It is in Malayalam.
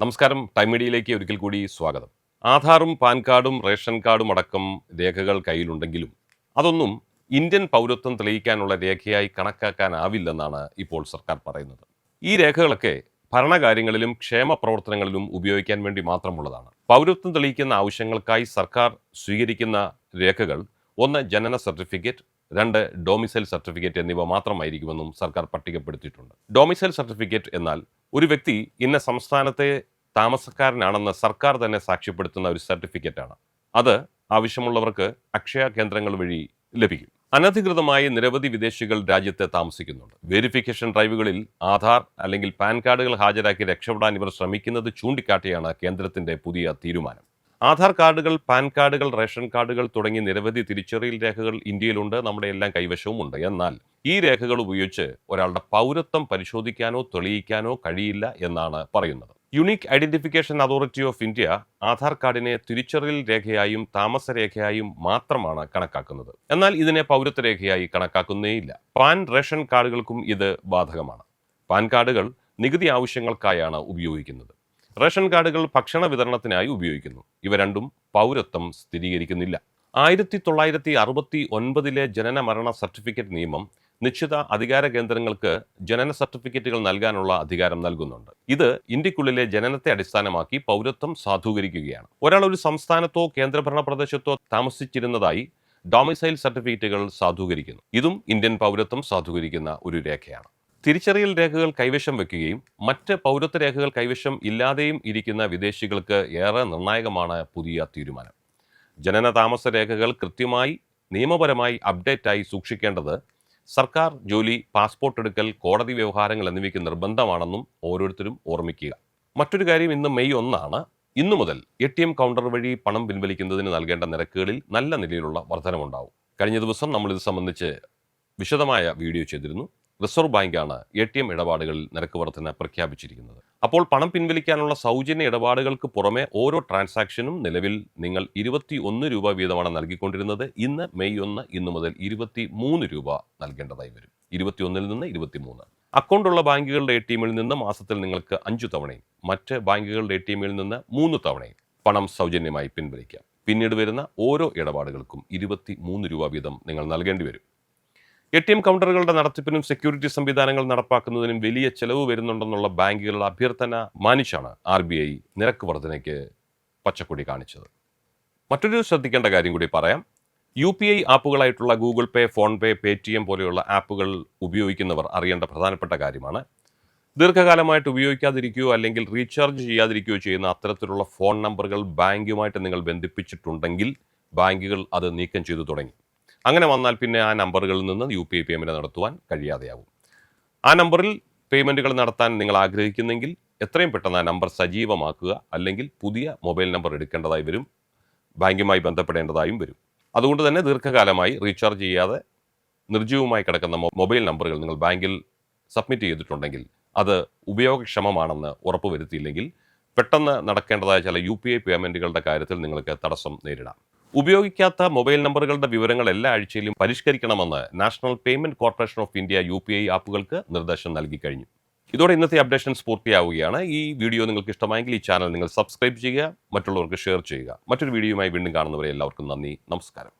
നമസ്കാരം. ടൈം മീഡിയയിലേക്ക് ഒരിക്കൽ കൂടി സ്വാഗതം. ആധാറും പാൻ കാർഡും റേഷൻ കാർഡും അടക്കം രേഖകൾ കയ്യിലുണ്ടെങ്കിലും അതൊന്നും ഇന്ത്യൻ പൗരത്വം തെളിയിക്കാനുള്ള രേഖയായി കണക്കാക്കാനാവില്ലെന്നാണ് ഇപ്പോൾ സർക്കാർ പറയുന്നത്. ഈ രേഖകളൊക്കെ ഭരണകാര്യങ്ങളിലും ക്ഷേമ പ്രവർത്തനങ്ങളിലും ഉപയോഗിക്കാൻ വേണ്ടി മാത്രമുള്ളതാണ്. പൗരത്വം തെളിയിക്കുന്ന ആവശ്യങ്ങൾക്കായി സർക്കാർ സ്വീകരിക്കുന്ന രേഖകൾ ഒന്ന് ജനന സർട്ടിഫിക്കറ്റ് രണ്ട് ഡൊമിസൈൽ സർട്ടിഫിക്കറ്റ് എന്നിവ മാത്രമായിരിക്കുമെന്നും സർക്കാർ പട്ടികപ്പെടുത്തിയിട്ടുണ്ട്. ഡൊമിസൈൽ സർട്ടിഫിക്കറ്റ് എന്നാൽ ഒരു വ്യക്തി ഇന്ന സംസ്ഥാനത്തെ താമസക്കാരനാണെന്ന് സർക്കാർ തന്നെ സാക്ഷ്യപ്പെടുത്തുന്ന ഒരു സർട്ടിഫിക്കറ്റാണ്. അത് ആവശ്യമുള്ളവർക്ക് അക്ഷയ കേന്ദ്രങ്ങൾ വഴി ലഭിക്കും. അനധികൃതമായി നിരവധി വിദേശികൾ രാജ്യത്ത് താമസിക്കുന്നുണ്ട്. വെരിഫിക്കേഷൻ ഡ്രൈവുകളിൽ ആധാർ അല്ലെങ്കിൽ പാൻ കാർഡുകൾ ഹാജരാക്കി രക്ഷപ്പെടാൻ ഇവർ ശ്രമിക്കുന്നത് ചൂണ്ടിക്കാട്ടിയാണ് കേന്ദ്രത്തിന്റെ പുതിയ തീരുമാനം. ആധാർ കാർഡുകൾ പാൻ കാർഡുകൾ റേഷൻ കാർഡുകൾ തുടങ്ങി നിരവധി തിരിച്ചറിയൽ രേഖകൾ ഇന്ത്യയിലുണ്ട്. നമ്മുടെ എല്ലാം കൈവശവും ഉണ്ട് എന്നാൽ ഈ രേഖകൾ ഉപയോഗിച്ച് ഒരാളുടെ പൗരത്വം പരിശോധിക്കാനോ തെളിയിക്കാനോ കഴിയില്ല എന്നാണ് പറയുന്നത്. Unique Identification Authority of India Aadhaar കാർഡിനെ തിരിച്ചറിയൽ രേഖയായും താമസരേഖയായും മാത്രമാണ് കണക്കാക്കുന്നത്. എന്നാൽ ഇതിനെ പൗരത്വ രേഖയായി കണക്കാക്കുന്നേയില്ല പാൻ റേഷൻ കാർഡുകൾക്കും ഇത് ബാധകമാണ്. പാൻ കാർഡുകൾ നികുതി ആവശ്യങ്ങൾക്കായാണ് ഉപയോഗിക്കുന്നത്. റേഷൻ കാർഡുകൾ ഭക്ഷണ വിതരണത്തിനായി ഉപയോഗിക്കുന്നു. ഇവ രണ്ടും പൗരത്വം സ്ഥിരീകരിക്കുന്നില്ല. ആയിരത്തി തൊള്ളായിരത്തി അറുപത്തി ഒൻപതിലെ ജനന മരണ സർട്ടിഫിക്കറ്റ് നിയമം നിശ്ചിത അധികാര കേന്ദ്രങ്ങൾക്ക് ജനന സർട്ടിഫിക്കറ്റുകൾ നൽകാനുള്ള അധികാരം നൽകുന്നുണ്ട്. ഇത് ഇന്ത്യക്കുള്ളിലെ ജനനത്തെ അടിസ്ഥാനമാക്കി പൗരത്വം സാധൂകരിക്കുകയാണ്. ഒരാൾ ഒരു സംസ്ഥാനത്തോ കേന്ദ്രഭരണ പ്രദേശത്തോ താമസിച്ചിരുന്നതായി ഡൊമിസൈൽ സർട്ടിഫിക്കറ്റുകൾ സാധൂകരിക്കുന്നു. ഇതും ഇന്ത്യൻ പൗരത്വം സാധൂകരിക്കുന്ന ഒരു രേഖയാണ്. തിരിച്ചറിയൽ രേഖകൾ കൈവശം വെക്കുകയും മറ്റ് പൗരത്വ രേഖകൾ കൈവശം ഇല്ലാതെയും ഇരിക്കുന്ന വിദേശികൾക്ക് ഏറെ നിർണായകമാണ് പുതിയ തീരുമാനം. ജനന താമസ രേഖകൾ കൃത്യമായി നിയമപരമായി അപ്ഡേറ്റായി സൂക്ഷിക്കേണ്ടത് സർക്കാർ ജോലി പാസ്പോർട്ട് എടുക്കൽ കോടതി വ്യവഹാരങ്ങൾ എന്നിവയ്ക്ക് നിർബന്ധമാണെന്നും ഓരോരുത്തരും ഓർമ്മിക്കുക. മറ്റൊരു കാര്യം ഇന്ന് മെയ് ഒന്നാണ്. ഇന്നു മുതൽ എ ടി എം കൗണ്ടർ വഴി പണം പിൻവലിക്കുന്നതിന് നൽകേണ്ട നിരക്കുകളിൽ നല്ല നിലയിലുള്ള വർധനമുണ്ടാവും കഴിഞ്ഞ ദിവസം നമ്മൾ ഇത് സംബന്ധിച്ച് വിശദമായ വീഡിയോ ചെയ്തിരുന്നു. റിസർവ് ബാങ്കാണ് എ ടി എം ഇടപാടുകളിൽ നിരക്ക് വർധന പ്രഖ്യാപിച്ചിരിക്കുന്നത്. അപ്പോൾ പണം പിൻവലിക്കാനുള്ള സൗജന്യ ഇടപാടുകൾക്ക് പുറമെ ഓരോ ട്രാൻസാക്ഷനും നിലവിൽ നിങ്ങൾ ഇരുപത്തി ഒന്ന് രൂപ വീതമാണ് നൽകിക്കൊണ്ടിരുന്നത്. ഇന്ന് മെയ് ഒന്ന് ഇന്നു മുതൽ ഇരുപത്തി മൂന്ന് രൂപ നൽകേണ്ടതായി വരും. ഇരുപത്തിയൊന്നിൽ നിന്ന് ഇരുപത്തിമൂന്ന്. അക്കൗണ്ടുള്ള ബാങ്കുകളുടെ എ ടി എമ്മിൽ നിന്ന് മാസത്തിൽ നിങ്ങൾക്ക് അഞ്ചു തവണയും മറ്റ് ബാങ്കുകളുടെ എ ടി എമ്മിൽ നിന്ന് മൂന്ന് തവണയും പണം സൗജന്യമായി പിൻവലിക്കാം. പിന്നീട് വരുന്ന ഓരോ ഇടപാടുകൾക്കും ഇരുപത്തി മൂന്ന് രൂപ വീതം നിങ്ങൾ നൽകേണ്ടി വരും. എ ടി എം കൗണ്ടറുകളുടെ നടത്തിപ്പിനും സെക്യൂരിറ്റി സംവിധാനങ്ങൾ നടപ്പാക്കുന്നതിനും വലിയ ചെലവ് വരുന്നുണ്ടെന്നുള്ള ബാങ്കുകളുടെ അഭ്യർത്ഥന മാനിച്ചാണ് ആർ ബി ഐ നിരക്ക് വർധനയ്ക്ക് പച്ചക്കൊടി കാണിച്ചത്. മറ്റൊരു ശ്രദ്ധിക്കേണ്ട കാര്യം കൂടി പറയാം. യു പി ഐ ആപ്പുകളായിട്ടുള്ള Google Pay PhonePe Paytm പോലെയുള്ള ആപ്പുകൾ ഉപയോഗിക്കുന്നവർ അറിയേണ്ട പ്രധാനപ്പെട്ട കാര്യമാണ്. ദീർഘകാലമായിട്ട് ഉപയോഗിക്കാതിരിക്കുകയോ അല്ലെങ്കിൽ റീചാർജ് ചെയ്യാതിരിക്കുകയോ ചെയ്യുന്ന അത്തരത്തിലുള്ള ഫോൺ നമ്പറുകൾ ബാങ്കുമായിട്ട് നിങ്ങൾ ബന്ധിപ്പിച്ചിട്ടുണ്ടെങ്കിൽ ബാങ്കുകൾ അത് നീക്കം ചെയ്തു തുടങ്ങി. അങ്ങനെ വന്നാൽ പിന്നെ ആ നമ്പറുകളിൽ നിന്ന് യു പി ഐ പേയ്മെന്റ് നടത്തുവാൻ കഴിയാതെയാവും. ആ നമ്പറിൽ പേയ്മെന്റുകൾ നടത്താൻ നിങ്ങൾ ആഗ്രഹിക്കുന്നെങ്കിൽ എത്രയും പെട്ടെന്ന് ആ നമ്പർ സജീവമാക്കുക. അല്ലെങ്കിൽ പുതിയ മൊബൈൽ നമ്പർ എടുക്കേണ്ടതായി വരും. ബാങ്കുമായി ബന്ധപ്പെടേണ്ടതായും വരും. അതുകൊണ്ട് തന്നെ ദീർഘകാലമായി റീചാർജ് ചെയ്യാതെ നിർജീവമായി കിടക്കുന്ന മൊബൈൽ നമ്പറുകൾ നിങ്ങൾ ബാങ്കിൽ സബ്മിറ്റ് ചെയ്തിട്ടുണ്ടെങ്കിൽ അത് ഉപയോഗക്ഷമമാണെന്ന് ഉറപ്പുവരുത്തിയില്ലെങ്കിൽ പെട്ടെന്ന് നടക്കേണ്ടതായ ചില യു പി ഐ പേയ്മെന്റുകളുടെ കാര്യത്തിൽ നിങ്ങൾക്ക് തടസ്സം നേരിടാം. ഉപയോഗിക്കാത്ത മൊബൈൽ നമ്പറുകളുടെ വിവരങ്ങൾ എല്ലാ ആഴ്ചയിലും പരിഷ്കരിക്കണമെന്ന് National Payment Corporation of India U ആപ്പുകൾക്ക് നിർദ്ദേശം നൽകി കഴിഞ്ഞു. ഇതോടെ ഇന്നത്തെ അപ്ഡേഷൻസ് പൂർത്തിയാവുകയാണ്. ഈ വീഡിയോ നിങ്ങൾക്ക് ഇഷ്ടമായെങ്കിൽ ഈ ചാനൽ നിങ്ങൾ സബ്സ്ക്രൈബ് ചെയ്യുക മറ്റുള്ളവർക്ക് ഷെയർ ചെയ്യുക. മറ്റൊരു വീഡിയോയുമായി വീണ്ടും കാണുന്നവരെ എല്ലാവർക്കും നന്ദി നമസ്കാരം.